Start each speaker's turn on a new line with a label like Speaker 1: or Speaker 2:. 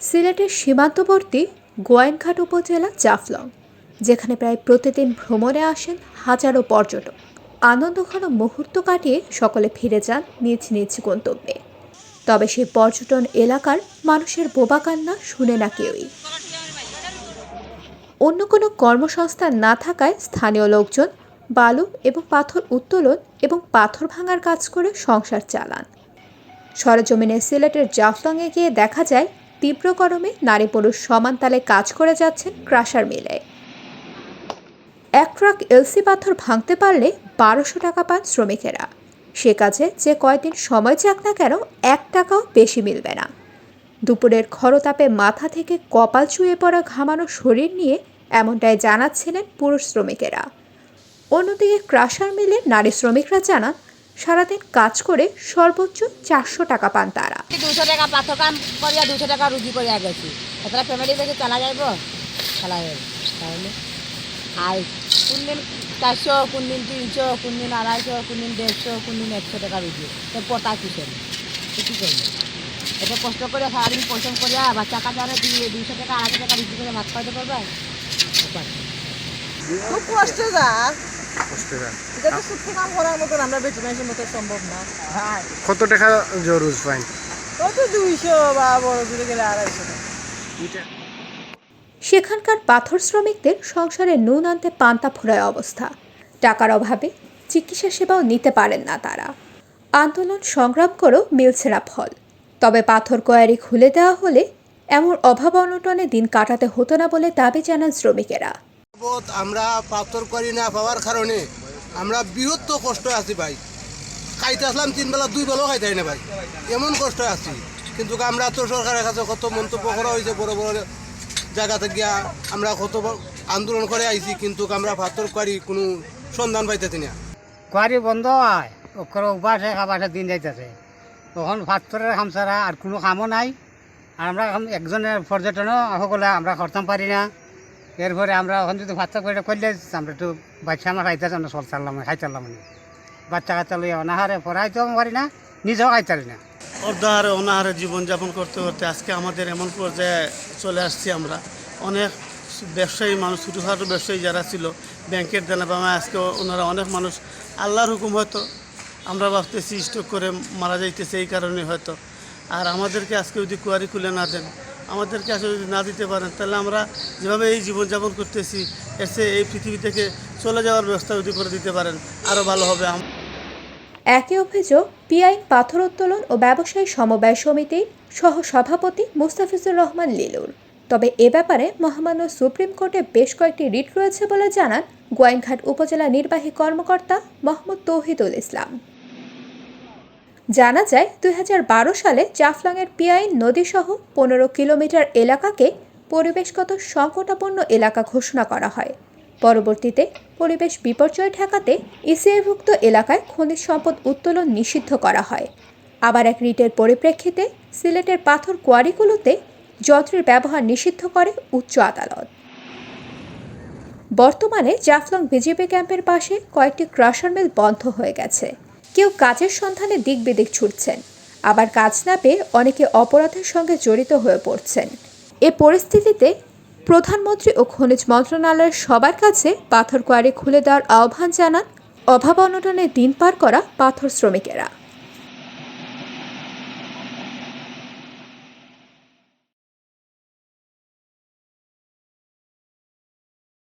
Speaker 1: সিলেটের সীমান্তবর্তী গোয়েনঘাট উপজেলা জাফলং, যেখানে প্রায় প্রতিদিন ভ্রমণে আসেন হাজারো পর্যটক। আনন্দঘন মুহূর্ত কাটিয়ে সকলে ফিরে যান নিজ নিজ গন্তব্যে। তবে সেই পর্যটন এলাকার মানুষের বোবা কান্না শুনে না কেউই। অন্য কোনো কর্মসংস্থান না থাকায় স্থানীয় লোকজন বালু এবং পাথর উত্তোলন এবং পাথর ভাঙার কাজ করে সংসার চালান। সরেজমিনে সিলেটের জাফলংয়ে গিয়ে দেখা যায় তীব্র গরমে নারী পুরুষ সমান তালে কাজ করে যাচ্ছেন ক্রাশার মিলে। এক ট্রাক এলসি পাথর ভাঙতে পারলে বারোশো টাকা পান শ্রমিকেরা। সে কাজে যে কয়দিন সময় যাক না কেন, এক টাকাও বেশি মিলবে না। দুপুরের খরতাপে মাথা থেকে কপাল চুয়ে পড়া ঘামানো শরীর নিয়ে এমনটাই জানাচ্ছিলেন পুরুষ শ্রমিকেরা। অন্যদিকে ক্রাশার মিলে নারী শ্রমিকরা জানান সারাদিন কাজ করে সর্বোচ্চ চারশো টাকা পান তারা।
Speaker 2: দুশো টাকা পাথর কাম করিয়া দুশো টাকা রুজি করিয়া গেছি। এতটা ফ্যামিলি থেকে চালা যাইব? চালা যাইব। তাহলে? আর কোন দিন চারশো কোন দিন তিনশো কোন দিন আড়াইশো কোন দিন দেড়শো কোন দিন একশো টাকা রুজি। তো পটা কিসের? কী করবে? এটা কষ্ট করে সারাদিন পরিশ্রম করিয়া বাচ্চা কাচারে দিয়ে দুশো টাকা আড়াইশো টাকা রুজি করে মাছ খাওয়াতে পারবে পারবে?
Speaker 3: খুব কষ্ট যা। হ্যাঁ।
Speaker 4: কত টাকা জরুজ ফাইন
Speaker 1: সেখানকার পাথর শ্রমিকদের সংসারে নুন আনতে পান্তা ফোড়ায় অবস্থা। টাকার অভাবে চিকিৎসা সেবাও নিতে পারেন না তারা। আন্দোলন সংগ্রাম করেও মিলছে না ফল। তবে পাথর কোয়ারি খুলে দেওয়া হলে এমন অভাব অনটনে দিন কাটাতে হতো না বলে দাবি জানান শ্রমিকেরা।
Speaker 5: আমরা পাথর করি না পাওয়ার কারণে। আমরা বৃহত্ত কষ্ট আছি ভাই। খাইতে আসলাম তিন বেলা, দুই বেলাও খাইতে না ভাই। এমন কষ্ট আছি। কিন্তু আমরা তো সরকারের কাছে কত মন্তব্য করা হয়েছে, বড় বড় জায়গাতে গিয়া আমরা কত আন্দোলন করে আইছি, কিন্তু আমরা পাথর করি কোনো সন্ধান পাইতেছি না।
Speaker 6: কোয়ারি বন্ধ হয় ওকর উপাসে খাবাসে দিন যাইতেছে। তখন ভাতরের খাম ছাড়া আর কোনো কামও নাই। আর আমরা একজনের পর্যটনও সকলে আমরা করতাম পারি না। এরপরে আমরা এখন যদি ভাত করে করলে আমরা একটু বাচ্চা আমার খাইতে আমরা চল চাললাম খাইতারলাম মানে বাচ্চা কাচ্চা লইয়া অনাহারে পড়াইতেও পারি না, নিজেও খাইতারি না।
Speaker 7: অর্ধাহারে অনাহারে জীবনযাপন করতে করতে আজকে আমাদের এমন পর্যায়ে চলে আসছি আমরা। অনেক ব্যবসায়ী মানুষ, ছোটোখাটো ব্যবসায়ী যারা ছিল, ব্যাংকের দেনা পামা আজকে ওনারা অনেক মানুষ, আল্লাহর হুকুম হয়তো, আমরা ভাবতেছি স্টক করে মারা যাইতেছে এই কারণে হয়তো। আর আমাদেরকে আজকে যদি কুয়ারি খুলে না দেন আমাদেরকে আসলে যদি না দিতে পারেন, তাহলে আমরা যেভাবে এই জীবনযাপন করতেছি এসে এই পৃথিবী থেকে চলে যাওয়ার ব্যবস্থা যদি করে দিতে পারেন আরও ভালো হবে
Speaker 1: একই অভিযোগ পিআইন পাথর উত্তোলন ও ব্যবসায়ী সমবায় সমিতির সহ সভাপতি মুস্তাফিজুর রহমান লিলুর। তবে এ ব্যাপারে মহামান্য সুপ্রিম কোর্টে বেশ কয়েকটি রিট রয়েছে বলে জানান গোয়াইনঘাট উপজেলা নির্বাহী কর্মকর্তা মোহাম্মদ তৌহিদুল ইসলাম। জানা যায়, দুই হাজার বারো সালে জাফলংয়ের পিআইন নদীসহ পনেরো কিলোমিটার এলাকাকে পরিবেশগত সংকটাপন্ন এলাকা ঘোষণা করা হয়। পরবর্তীতে পরিবেশ বিপর্যয় ঠেকাতে ইসিআইভুক্ত এলাকায় খনিজ সম্পদ উত্তোলন নিষিদ্ধ করা হয়। আবার এক রিটের পরিপ্রেক্ষিতে সিলেটের পাথর কোয়ারিগুলোতে যন্ত্রের ব্যবহার নিষিদ্ধ করে উচ্চ আদালত। বর্তমানে জাফলং বিজেপি ক্যাম্পের পাশে কয়েকটি ক্রাশার মিল বন্ধ হয়ে গেছে। কেউ কাজের সন্ধানে দিক বেদিক ছুটছেন। আবার কাজ না পেয়ে অনেকে অপরাধের সঙ্গে জড়িত হয়ে পড়ছেন। এ পরিস্থিতিতে প্রধানমন্ত্রী ও খনিজ মন্ত্রণালয়ের সবার কাছে পাথর কোয়ারি খুলে দেওয়ার আহ্বান জানান অভাব অনটনে দিন পার করা পাথর শ্রমিকেরা।